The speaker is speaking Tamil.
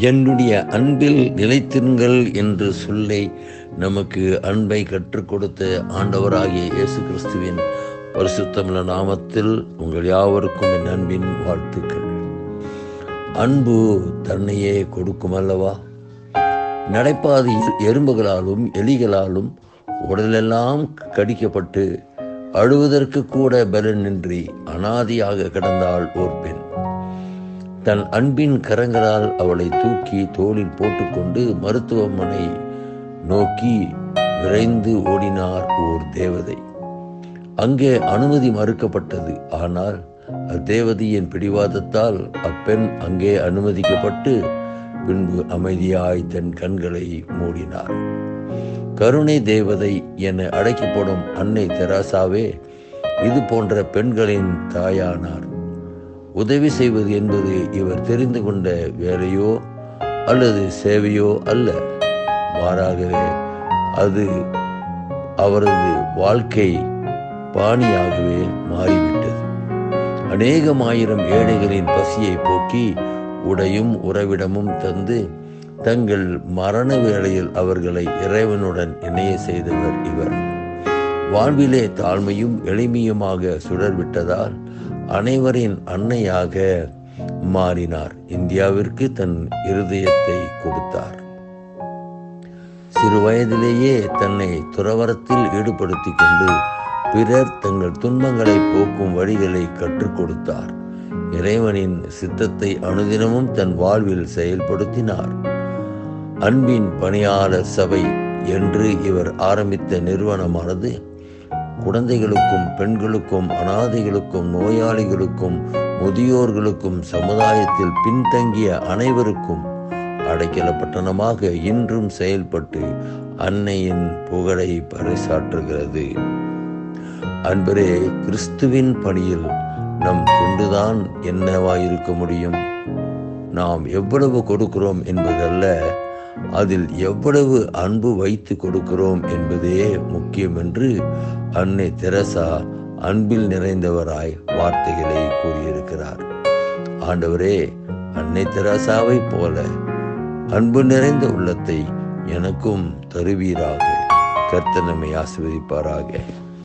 என்னுடைய அன்பில் நிலைத்திருங்கள் என்று சொல்லை நமக்கு அன்பை கற்றுக் கொடுத்த ஆண்டவராகிய இயேசு கிறிஸ்துவின் பரிசுத்தமிழ நாமத்தில் உங்கள் யாவருக்கும் என் அன்பின் வாழ்த்துக்கள். அன்பு தன்னையே கொடுக்கும் அல்லவா? நடைபாதையில் எறும்புகளாலும் எலிகளாலும் உடலெல்லாம் கடிக்கப்பட்டு அழுவதற்கு கூட பலனின்றி அனாதியாக கிடந்தாள் ஓர் பெண். தன் அன்பின் கரங்களால் அவளை தூக்கி தோளில் போட்டுக்கொண்டு மருத்துவமனை நோக்கி விரைந்து ஓடினார் ஓர் தேவதை. அங்கே அனுமதி மறுக்கப்பட்டது. ஆனால் அத்தேவதையின் பிடிவாதத்தால் அப்பெண் அங்கே அனுமதிக்கப்பட்டு பின்பு அமைதியாய் தன் கண்களை மூடினார். கருணை தேவதை என அடைக்கப்படும் அன்னை தெராசாவே இது போன்ற பெண்களின் தாயானார். உதவி செய்வது என்பது இவர் தெரிந்து கொண்ட வேலையோ அல்லது சேவையோ அல்ல. மாறாகவே அது அவரது வாழ்க்கை பாணியாகவே மாறிவிட்டது. அநேகமாயிரம் ஏழைகளின் பசியை போக்கி உடையும் உறவிடமும் தந்து தங்கள் மரண வேளையில் அவர்களை இறைவனுடன் இணைய செய்தவர் இவர். வாழ்விலே தாழ்மையும் எளிமையுமாக சுடர்விட்டதால் அனைவரின் அன்னையாக மாறினார். இந்தியாவிற்கு தன் இருதயத்தை கொடுத்தார். சிறு வயதிலேயே தன்னை துறவரத்தில் ஈடுபடுத்திக் கொண்டு பிறர் தங்கள் துன்பங்களை போக்கும் வழிகளை கற்றுக் கொடுத்தார். இறைவனின் சித்தத்தை அனுதினமும் தன் வாழ்வில் செயல்படுத்தினார். அன்பின் பணியாளர் சபை என்று இவர் ஆரம்பித்த நிறுவனமானது குழந்தைகளுக்கும் பெண்களுக்கும் அனாதைகளுக்கும் நோயாளிகளுக்கும் முதியோர்களுக்கும் சமுதாயத்தில் பின்தங்கிய அனைவருக்கும் அடைக்கல பட்டணமாக இன்றும் செயல்பட்டு அன்னையின் புகழை பறைசாற்றுகிறது. அன்பரே கிறிஸ்துவின் பணியில் நம் தொண்டுதான் என்னவாயிருக்க முடியும்? நாம் எவ்வளவு கொடுக்கிறோம் என்பதல்ல அதில் எவ்வளவு அன்பு வைத்து கொடுக்கிறோம் என்பதே முக்கியம் என்று அன்னை தெரசா அன்பில் நிறைந்தவராய் வார்த்தைகளை கூறியிருக்கிறார். ஆண்டவரே அன்னை தெரசாவை போல அன்பு நிறைந்த உள்ளத்தை எனக்கும் தருவீராக. கர்த்தனமை ஆசிர்வதிப்பாராக.